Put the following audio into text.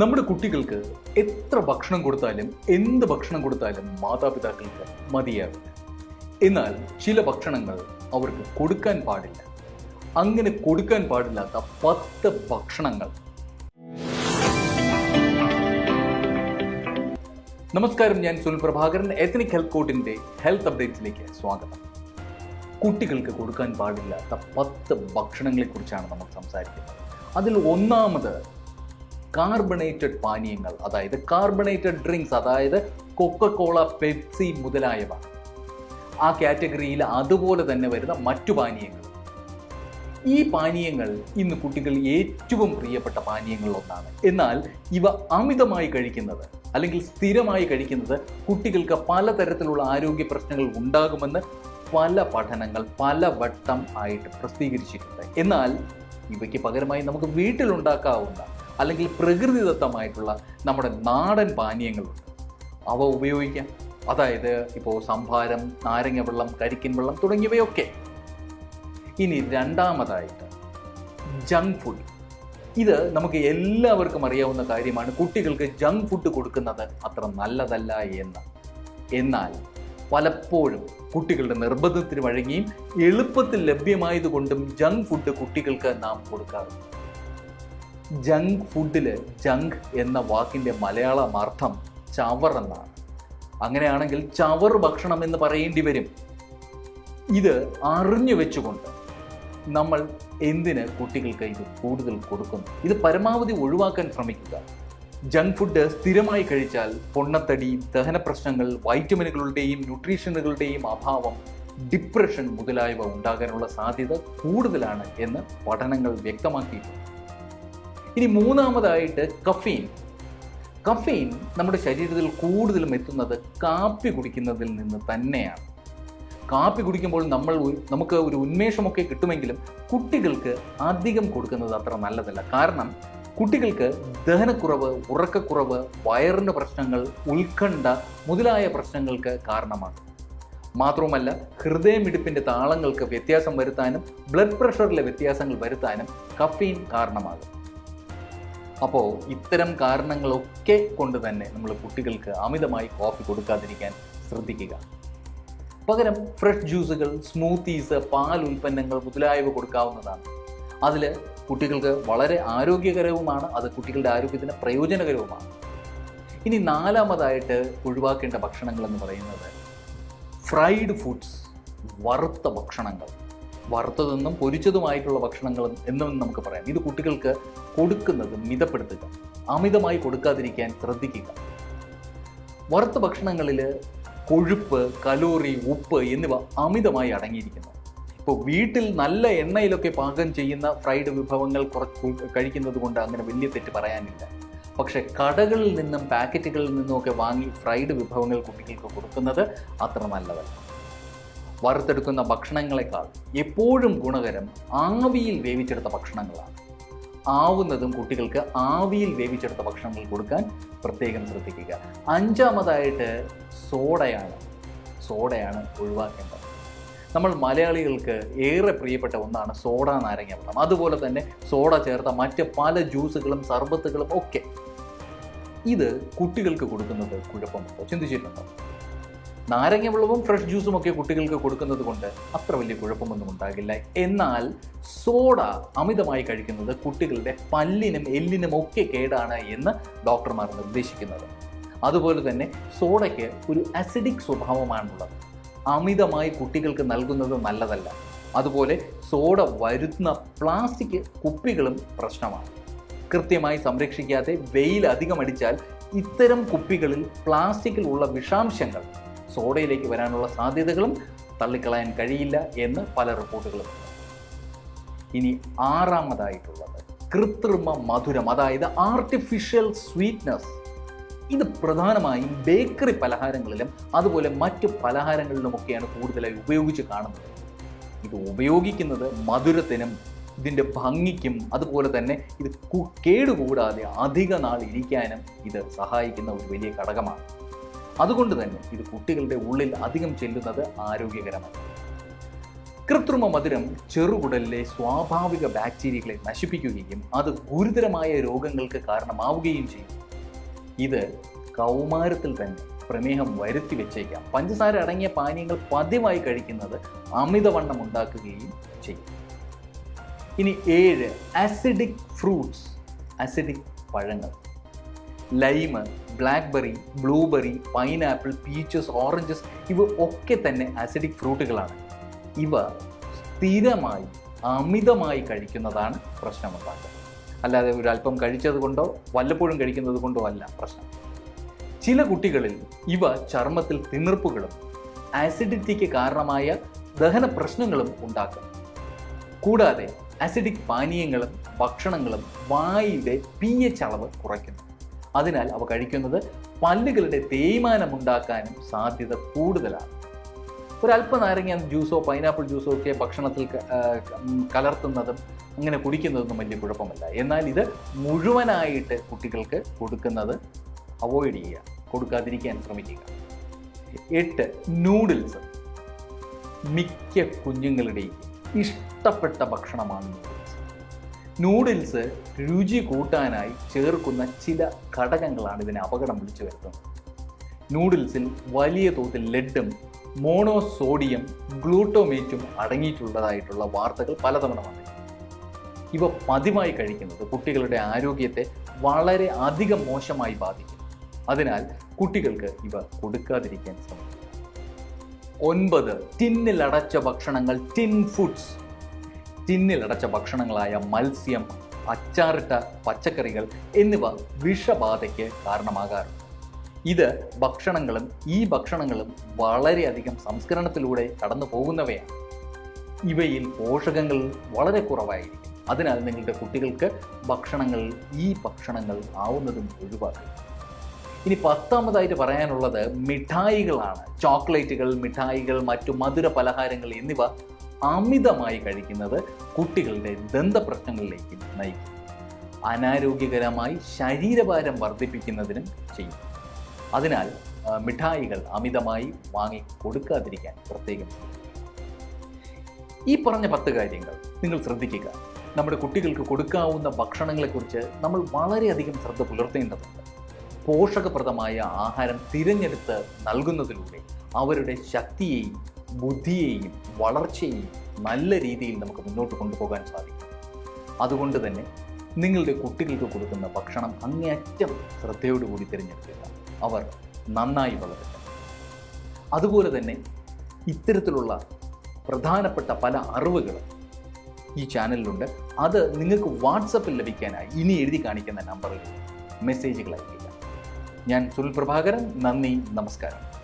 നമ്മുടെ കുട്ടികൾക്ക് എത്ര ഭക്ഷണം കൊടുത്താലും എന്ത് ഭക്ഷണം കൊടുത്താലും മാതാപിതാക്കൾക്ക് മതിയാവില്ല. എന്നാൽ ചില ഭക്ഷണങ്ങൾ അവർക്ക് കൊടുക്കാൻ പാടില്ല. അങ്ങനെ കൊടുക്കാൻ പാടില്ലാത്ത പത്ത് ഭക്ഷണങ്ങൾ. നമസ്കാരം ഞാൻ സുനിൽ പ്രഭാകരൻ. എത്നിക് ഹെൽത്ത് കോഡിന്റെ ഹെൽത്ത് അപ്ഡേറ്റ്സിലേക്ക് സ്വാഗതം. കുട്ടികൾക്ക് കൊടുക്കാൻ പാടില്ലാത്ത പത്ത് ഭക്ഷണങ്ങളെക്കുറിച്ചാണ് നമ്മൾ സംസാരിക്കുന്നത്. അതിൽ ഒന്നാമത് കാർബണേറ്റഡ് പാനീയങ്ങൾ അതായത് കാർബണേറ്റഡ് ഡ്രിങ്ക്സ് അതായത് കൊക്കക്കോള പെപ്സി മുതലായവ. ആ കാറ്റഗറിയിൽ അതുപോലെ തന്നെ വരുന്ന മറ്റു പാനീയങ്ങൾ. ഈ പാനീയങ്ങൾ ഇന്ന് കുട്ടികൾ ഏറ്റവും പ്രിയപ്പെട്ട പാനീയങ്ങളിലൊന്നാണ്. എന്നാൽ ഇവ അമിതമായി കഴിക്കുന്നത് അല്ലെങ്കിൽ സ്ഥിരമായി കഴിക്കുന്നത് കുട്ടികൾക്ക് പലതരത്തിലുള്ള ആരോഗ്യ പ്രശ്നങ്ങൾ ഉണ്ടാകുമെന്ന് പല പഠനങ്ങൾ പല വട്ടം ആയിട്ട് പ്രസിദ്ധീകരിച്ചിട്ടുണ്ട്. എന്നാൽ ഇവയ്ക്ക് പകരമായി നമുക്ക് വീട്ടിലുണ്ടാക്കാവുന്ന അല്ലെങ്കിൽ പ്രകൃതിദത്തമായിട്ടുള്ള നമ്മുടെ നാടൻ പാനീയങ്ങളുണ്ട്. അവ ഉപയോഗിക്കാം. അതായത് ഇപ്പോൾ സംഭാരം നാരങ്ങ വെള്ളം കരിക്കിൻ വെള്ളം തുടങ്ങിയവയൊക്കെ. ഇനി രണ്ടാമതായിട്ട് ജങ്ക് ഫുഡ്. ഇത് നമുക്ക് എല്ലാവർക്കും അറിയാവുന്ന കാര്യമാണ്. കുട്ടികൾക്ക് ജങ്ക് ഫുഡ് കൊടുക്കുന്നത് അത്ര നല്ലതല്ല എന്ന്. എന്നാൽ പലപ്പോഴും കുട്ടികളുടെ നിർബന്ധത്തിന് വഴങ്ങിയും എളുപ്പത്തിൽ ലഭ്യമായതുകൊണ്ടും ജങ്ക് ഫുഡ് കുട്ടികൾക്ക് നാം കൊടുക്കാറുണ്ട്. ജങ്ക് ഫുഡിൽ ജങ്ക് എന്ന വാക്കിന്റെ മലയാളം അർത്ഥം ചവർ എന്നാണ് അങ്ങനെയാണെങ്കിൽ ചവർ ഭക്ഷണം എന്ന് പറയേണ്ടി വരും. ഇത് അറിഞ്ഞു വെച്ചുകൊണ്ട് നമ്മൾ എന്തിന് കുട്ടികൾക്ക് ഇത് കൂടുതൽ കൊടുക്കുന്നു? ഇത് പരമാവധി ഒഴിവാക്കാൻ ശ്രമിക്കുക. ജങ്ക് ഫുഡ് സ്ഥിരമായി കഴിച്ചാൽ പൊണ്ണത്തടി ദഹന പ്രശ്നങ്ങൾ വൈറ്റമിനുകളുടെയും ന്യൂട്രീഷനുകളുടെയും അഭാവം ഡിപ്രഷൻ മുതലായവ ഉണ്ടാകാനുള്ള സാധ്യത കൂടുതലാണ് എന്ന് പഠനങ്ങൾ വ്യക്തമാക്കിയിട്ടുണ്ട്. ഇനി മൂന്നാമതായിട്ട് കഫീൻ. കഫീൻ നമ്മുടെ ശരീരത്തിൽ കൂടുതലും എത്തുന്നത് കാപ്പി കുടിക്കുന്നതിൽ നിന്ന് തന്നെയാണ്. കാപ്പി കുടിക്കുമ്പോൾ നമ്മൾ നമുക്ക് ഒരു ഉന്മേഷമൊക്കെ കിട്ടുമെങ്കിലും കുട്ടികൾക്ക് അധികം കൊടുക്കുന്നത് അത്ര നല്ലതല്ല. കാരണം കുട്ടികൾക്ക് ദഹനക്കുറവ് ഉറക്കക്കുറവ് വയറിന്റെ പ്രശ്നങ്ങൾ ഉത്കണ്ഠ മുതലായ പ്രശ്നങ്ങൾക്ക് കാരണമാണ് മാത്രവുമല്ല ഹൃദയമിടിപ്പിന്റെ താളങ്ങൾക്ക് വ്യത്യാസം വരുത്താനും ബ്ലഡ് പ്രഷറിലെ വ്യത്യാസങ്ങൾ വരുത്താനും കഫീൻ കാരണമാകും. അപ്പോൾ ഇത്തരം കാരണങ്ങളൊക്കെ കൊണ്ട് തന്നെ നമ്മൾ കുട്ടികൾക്ക് അമിതമായി കോഫി കൊടുക്കാതിരിക്കാൻ ശ്രദ്ധിക്കുക. പകരം ഫ്രഷ് ജ്യൂസുകൾ സ്മൂത്തീസ് പാൽ ഉൽപ്പന്നങ്ങൾ മുതലായവ കൊടുക്കാവുന്നതാണ്. അതിൽ കുട്ടികൾക്ക് വളരെ ആരോഗ്യകരവുമാണ് അത് കുട്ടികളുടെ ആരോഗ്യത്തിന് പ്രയോജനകരവുമാണ്. ഇനി നാലാമതായിട്ട് ഒഴിവാക്കേണ്ട ഭക്ഷണങ്ങൾ എന്ന് പറയുന്നത് ഫ്രൈഡ് ഫുഡ്സ് വറുത്ത ഭക്ഷണങ്ങൾ. വറുത്തതെന്നും പൊരിച്ചതുമായിട്ടുള്ള ഭക്ഷണങ്ങളും എന്നും നമുക്ക് പറയാം. ഇത് കുട്ടികൾക്ക് കൊടുക്കുന്നത് മിതപ്പെടുത്തുക അമിതമായി കൊടുക്കാതിരിക്കാൻ ശ്രദ്ധിക്കുക. വറുത്ത ഭക്ഷണങ്ങളിൽ കൊഴുപ്പ് കലോറി ഉപ്പ് എന്നിവ അമിതമായി അടങ്ങിയിരിക്കുന്നു. ഇപ്പോൾ വീട്ടിൽ നല്ല എണ്ണയിലൊക്കെ പാകം ചെയ്യുന്ന ഫ്രൈഡ് വിഭവങ്ങൾ കുറച്ച് കഴിക്കുന്നത് കൊണ്ട് അങ്ങനെ വലിയ തെറ്റ് പറയാനില്ല. പക്ഷെ കടകളിൽ നിന്നും പാക്കറ്റുകളിൽ നിന്നുമൊക്കെ വാങ്ങി ഫ്രൈഡ് വിഭവങ്ങൾ കുട്ടികൾക്ക് കൊടുക്കുന്നത് അത്ര നല്ലതല്ല. വറുത്തെടുക്കുന്ന ഭക്ഷണങ്ങളെക്കാൾ എപ്പോഴും ഗുണകരം ആവിയിൽ വേവിച്ചെടുത്ത ഭക്ഷണങ്ങളാണ്. ആവുന്നതും കുട്ടികൾക്ക് ആവിയിൽ വേവിച്ചെടുത്ത ഭക്ഷണങ്ങൾ കൊടുക്കാൻ പ്രത്യേകം ശ്രദ്ധിക്കുക. അഞ്ചാമതായിട്ട് സോഡയാണ്. സോഡയാണ് ഒഴിവാക്കേണ്ടത്. നമ്മൾ മലയാളികൾക്ക് ഏറെ പ്രിയപ്പെട്ട ഒന്നാണ് സോഡ നാരങ്ങ വെള്ളം അതുപോലെ തന്നെ സോഡ ചേർത്ത മറ്റ് പല ജ്യൂസുകളും സർബത്തുകളും ഒക്കെ. ഇത് കുട്ടികൾക്ക് കൊടുക്കുന്നത് കുഴപ്പമുണ്ടോ? ചിന്തിച്ചിട്ടുണ്ടോ? നാരങ്ങ വെള്ളവും ഫ്രഷ് ജ്യൂസും ഒക്കെ കുട്ടികൾക്ക് കൊടുക്കുന്നത് കൊണ്ട് അത്ര വലിയ കുഴപ്പമൊന്നും ഉണ്ടാകില്ല. എന്നാൽ സോഡ അമിതമായി കഴിക്കുന്നത് കുട്ടികളുടെ പല്ലിനും എല്ലിനും ഒക്കെ കേടാണ് എന്ന് ഡോക്ടർമാർ നിർദ്ദേശിക്കുന്നത്. അതുപോലെ തന്നെ സോഡയ്ക്ക് ഒരു അസിഡിക് സ്വഭാവമാണുള്ളത്. അമിതമായി കുട്ടികൾക്ക് നൽകുന്നത് നല്ലതല്ല. അതുപോലെ സോഡ വരുന്ന പ്ലാസ്റ്റിക് കുപ്പികളും പ്രശ്നമാണ്. കൃത്യമായി സംരക്ഷിക്കാതെ വെയിൽ അധികം അടിച്ചാൽ ഇത്തരം കുപ്പികളിൽ പ്ലാസ്റ്റിക്കിലുള്ള വിഷാംശങ്ങൾ സോഡയിലേക്ക് വരാനുള്ള സാധ്യതകളും തള്ളിക്കളയാൻ കഴിയില്ല എന്ന് പല റിപ്പോർട്ടുകളും ഇനി ആറാമതായിട്ടുള്ളത് കൃത്രിമ മധുരം അതായത് ആർട്ടിഫിഷ്യൽ സ്വീറ്റ്നസ് ഇത് പ്രധാനമായും ബേക്കറി പലഹാരങ്ങളിലും അതുപോലെ മറ്റ് പലഹാരങ്ങളിലുമൊക്കെയാണ് കൂടുതലായി ഉപയോഗിച്ച് കാണുന്നത്. ഇത് ഉപയോഗിക്കുന്നത് മധുരത്തിനും ഇതിന്റെ ഭംഗിക്കും അതുപോലെ തന്നെ ഇത് കേടുകൂടാതെ അധിക നാൾ ഇരിക്കാനും ഇത് സഹായിക്കുന്ന ഒരു വലിയ ഘടകമാണ്. അതുകൊണ്ട് തന്നെ ഇത് കുട്ടികളുടെ ഉള്ളിൽ അധികം ചെല്ലുന്നത് ആരോഗ്യകരമാണ്. കൃത്രിമ മധുരം ചെറുകുടലിലെ സ്വാഭാവിക ബാക്ടീരിയകളെ നശിപ്പിക്കുകയും അത് ഗുരുതരമായ രോഗങ്ങൾക്ക് കാരണമാവുകയും ചെയ്യും. ഇത് കൗമാരത്തിൽ തന്നെ പ്രമേഹം വരുത്തി വെച്ചേക്കാം. പഞ്ചസാര അടങ്ങിയ പാനീയങ്ങൾ പതിവായി കഴിക്കുന്നത് അമിതവണ്ണം ഉണ്ടാക്കുകയും ചെയ്യും. ഇനി ഏഴ് ആസിഡിക് ഫ്രൂട്ട്സ് ആസിഡിക് പഴങ്ങൾ. Lime blackberry blueberry pineapple peaches oranges ഇവ ഒക്കെ തന്നെ ആസിഡിക് ഫ്രൂട്ടുകളാണ് ഇവ സ്ഥിരമായി അമിതമായി കഴിക്കുന്നതാണ് പ്രശ്നമുണ്ടാക്കുക. അല്ലാതെ ഒരു അല്പം കഴിച്ചത് കൊണ്ടോ വല്ലപ്പോഴും കഴിക്കുന്നത് കൊണ്ടോ അല്ല പ്രശ്നം. ചില കുട്ടികളിൽ ഇവ ചർമ്മത്തിൽ തിണർപ്പുകളും ആസിഡിറ്റിക്ക് കാരണമായ ദഹന പ്രശ്നങ്ങളും ഉണ്ടാക്കും. കൂടാതെ അസിഡിക് പാനീയങ്ങളും ഭക്ഷണങ്ങളും വായുടെ പി എച്ച് അളവ് കുറയ്ക്കുന്നു. അതിനാൽ അവ കഴിക്കുന്നത് പല്ലുകളുടെ തേയ്മാനം ഉണ്ടാക്കാനും സാധ്യത കൂടുതലാണ്. ഒരല്പ നാരങ്ങ ജ്യൂസോ പൈനാപ്പിൾ ജ്യൂസോ ഒക്കെ ഭക്ഷണത്തിൽ കലർത്തുന്നതും അങ്ങനെ കുടിക്കുന്നതൊന്നും വലിയ കുഴപ്പമില്ല. എന്നാൽ ഇത് മുഴുവനായിട്ട് കുട്ടികൾക്ക് കൊടുക്കുന്നത് അവോയ്ഡ് ചെയ്യുക കൊടുക്കാതിരിക്കാൻ ശ്രമിക്കുക. എട്ട് നൂഡിൽസ്. മിക്ക കുഞ്ഞുങ്ങളുടെയും ഇഷ്ടപ്പെട്ട ഭക്ഷണമാണ് നൂഡിൽസ് രുചി കൂട്ടാനായി ചേർക്കുന്ന ചില ഘടകങ്ങളാണ് ഇതിനെ അപകടം വിളിച്ചു വരുത്തുന്നത്. നൂഡിൽസിൽ വലിയ തോതിൽ ലെഡും മോണോസോഡിയം ഗ്ലൂട്ടോമേറ്റും അടങ്ങിയിട്ടുള്ളതായിട്ടുള്ള വാർത്തകൾ പലതവണ വന്നിട്ടുണ്ട്. ഇവ പതിവായി കഴിക്കുന്നത് കുട്ടികളുടെ ആരോഗ്യത്തെ വളരെ അധികം മോശമായി ബാധിക്കും. അതിനാൽ കുട്ടികൾക്ക് ഇവ കൊടുക്കാതിരിക്കാൻ ശ്രമിക്കുക. ഒൻപത് ടിന്നിലടച്ച ഭക്ഷണങ്ങൾ ടിൻ ഫുഡ്സ്. ടിന്നിൽ അടച്ച ഭക്ഷണങ്ങളായ മത്സ്യം അച്ചാറിട്ട പച്ചക്കറികൾ എന്നിവ വിഷബാധയ്ക്ക് കാരണമാകാറുണ്ട് ഇത് ഭക്ഷണങ്ങളും ഈ ഭക്ഷണങ്ങളും വളരെയധികം സംസ്കരണത്തിലൂടെ കടന്നു പോകുന്നവയാണ്. ഇവയിൽ പോഷകങ്ങൾ വളരെ കുറവായിരിക്കും. അതിനാൽ നിങ്ങളുടെ കുട്ടികൾക്ക് ഭക്ഷണങ്ങൾ ഈ ഭക്ഷണങ്ങൾ ആവുന്നതും ഒഴിവാക്കുക. ഇനി പത്താമതായിട്ട് പറയാനുള്ളത് മിഠായികളാണ്. ചോക്ലേറ്റുകൾ മിഠായികൾ മറ്റു മധുര പലഹാരങ്ങൾ എന്നിവ അമിതമായി കഴിക്കുന്നത് കുട്ടികളുടെ ദന്തപ്രശ്നങ്ങളിലേക്ക് നയിക്കും. അനാരോഗ്യകരമായി ശരീരഭാരം വർദ്ധിപ്പിക്കുന്നതിനും ചെയ്യും. അതിനാൽ മിഠായികൾ അമിതമായി വാങ്ങി കൊടുക്കാതിരിക്കാൻ പ്രത്യേകം ഈ പറഞ്ഞ പത്ത് കാര്യങ്ങൾ നിങ്ങൾ ശ്രദ്ധിക്കുക. നമ്മുടെ കുട്ടികൾക്ക് കൊടുക്കാവുന്ന ഭക്ഷണങ്ങളെക്കുറിച്ച് നമ്മൾ വളരെയധികം ശ്രദ്ധ പുലർത്തേണ്ടതുണ്ട്. പോഷകപ്രദമായ ആഹാരം തിരഞ്ഞെടുത്ത് നൽകുന്നതിലൂടെ അവരുടെ ശക്തിയെയും ബുദ്ധിയെയും വളർച്ചയെയും നല്ല രീതിയിൽ നമുക്ക് മുന്നോട്ട് കൊണ്ടുപോകാൻ സാധിക്കും. അതുകൊണ്ട് തന്നെ നിങ്ങളുടെ കുട്ടികൾക്ക് കൊടുക്കുന്ന ഭക്ഷണം അങ്ങേയറ്റം ശ്രദ്ധയോടുകൂടി തിരഞ്ഞെടുക്കുക. അവർ നന്നായി വളരട്ടെ. അതുപോലെ തന്നെ ഇത്തരത്തിലുള്ള പ്രധാനപ്പെട്ട പല അറിവുകളും ഈ ചാനലിലുണ്ട്. അത് നിങ്ങൾക്ക് വാട്സപ്പിൽ ലഭിക്കാനായി ഇനി എഴുതി കാണിക്കുന്ന നമ്പറിൽ മെസ്സേജുകൾ അയക്കുക ഞാൻ സുനിൽ പ്രഭാകരൻ. നന്ദി നമസ്കാരം.